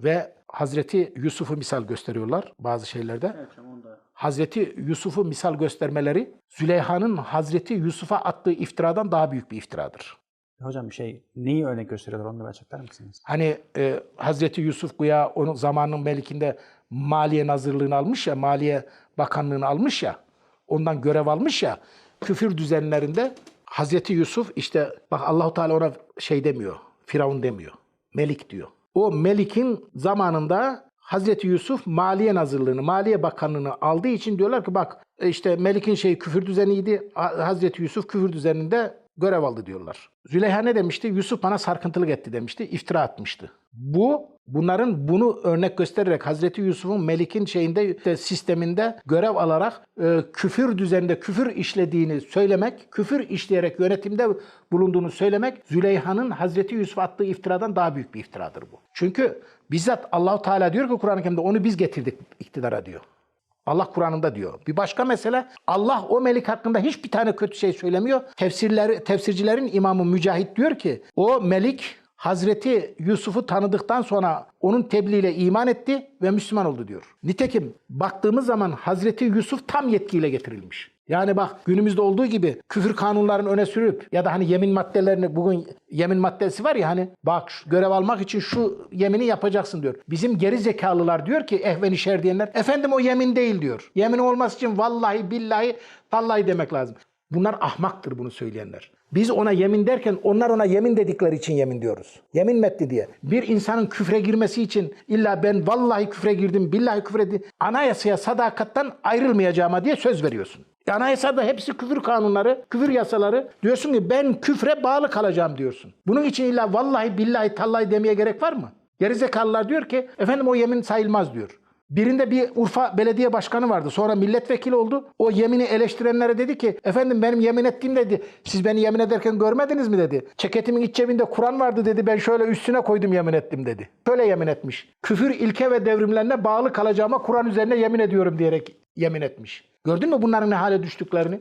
ve Hazreti Yusuf'u misal gösteriyorlar bazı şeylerde. Evet. Hazreti Yusuf'u misal göstermeleri Züleyha'nın Hazreti Yusuf'a attığı iftiradan daha büyük bir iftiradır. Hocam şey neyi örnek gösteriyorlar onu da bir açıklar mısınız? Hani e, Hazreti Yusuf güya onun zamanın melikinde Maliye Nazırlığını almış ya, Maliye Bakanlığını almış ya, ondan görev almış ya, küfür düzenlerinde Hazreti Yusuf işte bak Allahu Teala ona şey demiyor, Firavun demiyor, Melik diyor. O Melik'in zamanında Hazreti Yusuf Maliye Nazırlığını, Maliye Bakanlığını aldığı için diyorlar ki bak işte Melik'in şeyi küfür düzeniydi, Ha- Hazreti Yusuf küfür düzeninde görev aldı diyorlar. Züleyha ne demişti? Yusuf bana sarkıntılık etti demişti, iftira atmıştı. Bu bunların bunu örnek göstererek Hazreti Yusuf'un Melik'in şeyinde sisteminde görev alarak e, küfür düzeninde küfür işlediğini söylemek, küfür işleyerek yönetimde bulunduğunu söylemek Züleyha'nın Hazreti Yusuf'a attığı iftiradan daha büyük bir iftiradır bu. Çünkü bizzat Allahu Teala diyor ki Kur'an-ı Kerim'de onu biz getirdik iktidara diyor. Allah Kur'an'ında diyor. Bir başka mesele Allah o melik hakkında hiçbir tane kötü şey söylemiyor. Tefsirler, tefsircilerin imamı Mücahit diyor ki o melik Hazreti Yusuf'u tanıdıktan sonra onun tebliğiyle iman etti ve Müslüman oldu diyor. Nitekim baktığımız zaman Hazreti Yusuf tam yetkiyle getirilmiş. Yani bak günümüzde olduğu gibi küfür kanunlarını öne sürüp ya da hani yemin maddelerini bugün yemin maddesi var ya hani bak görev almak için şu yemini yapacaksın diyor. Bizim geri zekalılar diyor ki ehveni şer diyenler efendim o yemin değil diyor. Yemin olması için vallahi billahi tallahi demek lazım. Bunlar ahmaktır bunu söyleyenler. Biz ona yemin derken onlar ona yemin dedikleri için yemin diyoruz. Yemin metni diye. Bir insanın küfre girmesi için illa ben vallahi küfre girdim, billahi küfre girdim. Anayasaya sadakattan ayrılmayacağıma diye söz veriyorsun. Anayasada hepsi küfür kanunları, küfür yasaları. Diyorsun ki ben küfre bağlı kalacağım diyorsun. Bunun için illa vallahi billahi tallahi demeye gerek var mı? Gerizekalılar diyor ki efendim o yemin sayılmaz diyor. Birinde bir Urfa belediye başkanı vardı. Sonra milletvekili oldu. O yemini eleştirenlere dedi ki efendim benim yemin ettiğim dedi. Siz beni yemin ederken görmediniz mi dedi. Ceketimin iç cebinde Kur'an vardı dedi. Ben şöyle üstüne koydum yemin ettim dedi. Şöyle yemin etmiş. Küfür ilke ve devrimlerine bağlı kalacağıma Kur'an üzerine yemin ediyorum diyerek yemin etmiş. Gördün mü bunların ne hale düştüklerini?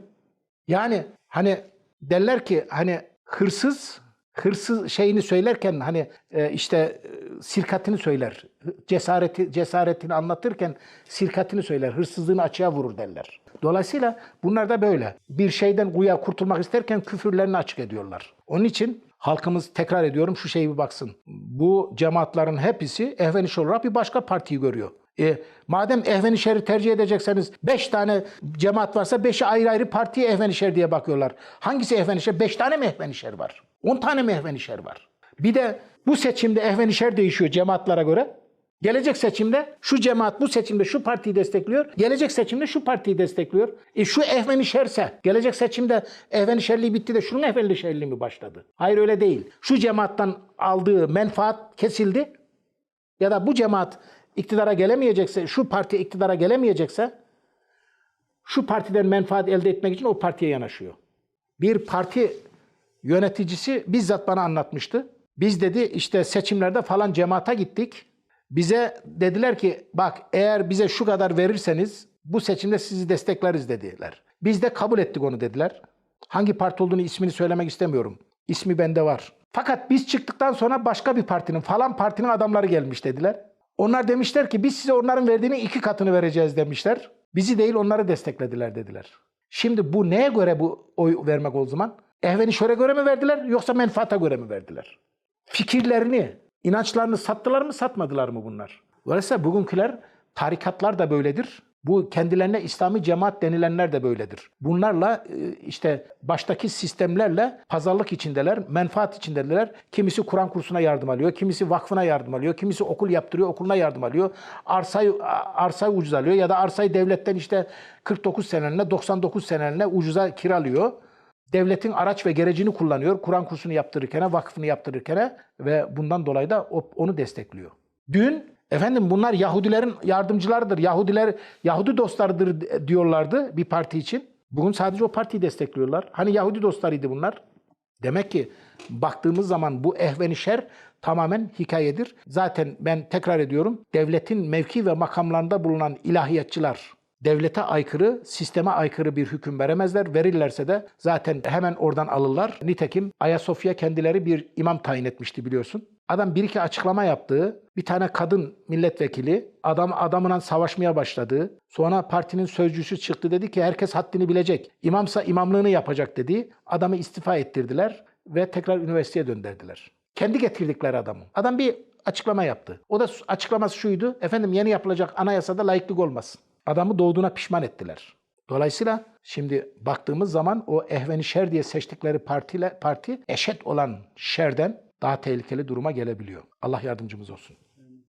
Yani hani derler ki hani hırsız hırsız şeyini söylerken hani e, işte sirkatini söyler. Cesareti cesaretini anlatırken sirkatini söyler. Hırsızlığını açığa vurur derler. Dolayısıyla bunlar da böyle. Bir şeyden güya kurtulmak isterken küfürlerini açık ediyorlar. Onun için halkımız tekrar ediyorum şu şeyi bir baksın. Bu cemaatlerin hepsi ehveniş olarak bir başka partiyi görüyor. E, madem ehvenişeri tercih edecekseniz 5 tane cemaat varsa 5'i ayrı ayrı partiye ehvenişer diye bakıyorlar. Hangisi ehvenişer? 5 tane mi ehvenişer var? 10 tane mi ehvenişer var? Bir de bu seçimde ehvenişer değişiyor cemaatlara göre. Gelecek seçimde şu cemaat bu seçimde şu partiyi destekliyor. Gelecek seçimde şu partiyi destekliyor. E şu ehvenişerse gelecek seçimde ehvenişerliği bitti de şunun ehvenişerliği mi başladı? Hayır öyle değil. Şu cemaattan aldığı menfaat kesildi. Ya da bu cemaat iktidara gelemeyecekse, şu parti iktidara gelemeyecekse şu partiden menfaat elde etmek için o partiye yanaşıyor. Bir parti yöneticisi bizzat bana anlatmıştı. Biz dedi işte seçimlerde falan cemaata gittik. Bize dediler ki bak eğer bize şu kadar verirseniz bu seçimde sizi destekleriz dediler. Biz de kabul ettik onu dediler. Hangi parti olduğunu ismini söylemek istemiyorum. İsmi bende var. Fakat biz çıktıktan sonra başka bir partinin falan partinin adamları gelmiş dediler. Onlar demişler ki biz size onların verdiğinin iki katını vereceğiz demişler. Bizi değil onları desteklediler dediler. Şimdi bu neye göre bu oy vermek o zaman? Ehveni şöyle göre mi verdiler yoksa menfaata göre mi verdiler? Fikirlerini, inançlarını sattılar mı satmadılar mı bunlar? Dolayısıyla bugünküler tarikatlar da böyledir. Bu kendilerine İslami cemaat denilenler de böyledir. Bunlarla e, işte baştaki sistemlerle pazarlık içindeler, menfaat içindeler. Kimisi Kur'an kursuna yardım alıyor, kimisi vakfına yardım alıyor, kimisi okul yaptırıyor, okuluna yardım alıyor. Arsayı, arsayı ucuz alıyor ya da arsayı devletten işte 49 seneline, 99 seneline ucuza kiralıyor. Devletin araç ve gerecini kullanıyor. Kur'an kursunu yaptırırken, vakfını yaptırırken ve bundan dolayı da onu destekliyor. Dün efendim bunlar Yahudilerin yardımcılarıdır. Yahudiler Yahudi dostlarıdır diyorlardı bir parti için. Bugün sadece o partiyi destekliyorlar. Hani Yahudi dostlarıydı bunlar. Demek ki baktığımız zaman bu ehveni şer tamamen hikayedir. Zaten ben tekrar ediyorum. Devletin mevki ve makamlarında bulunan ilahiyatçılar devlete aykırı, sisteme aykırı bir hüküm veremezler. Verirlerse de zaten hemen oradan alırlar. Nitekim Ayasofya kendileri bir imam tayin etmişti biliyorsun. Adam bir iki açıklama yaptığı, bir tane kadın milletvekili adam adamına savaşmaya başladı. Sonra partinin sözcüsü çıktı dedi ki herkes haddini bilecek. İmamsa imamlığını yapacak dedi. Adamı istifa ettirdiler ve tekrar üniversiteye döndürdüler. Kendi getirdikleri adamı. Adam bir açıklama yaptı. O da açıklaması şuydu. Efendim yeni yapılacak anayasada laiklik olmaz. Adamı doğduğuna pişman ettiler. Dolayısıyla şimdi baktığımız zaman o ehveni şer diye seçtikleri partiyle parti eşit olan şerden daha tehlikeli duruma gelebiliyor. Allah yardımcımız olsun.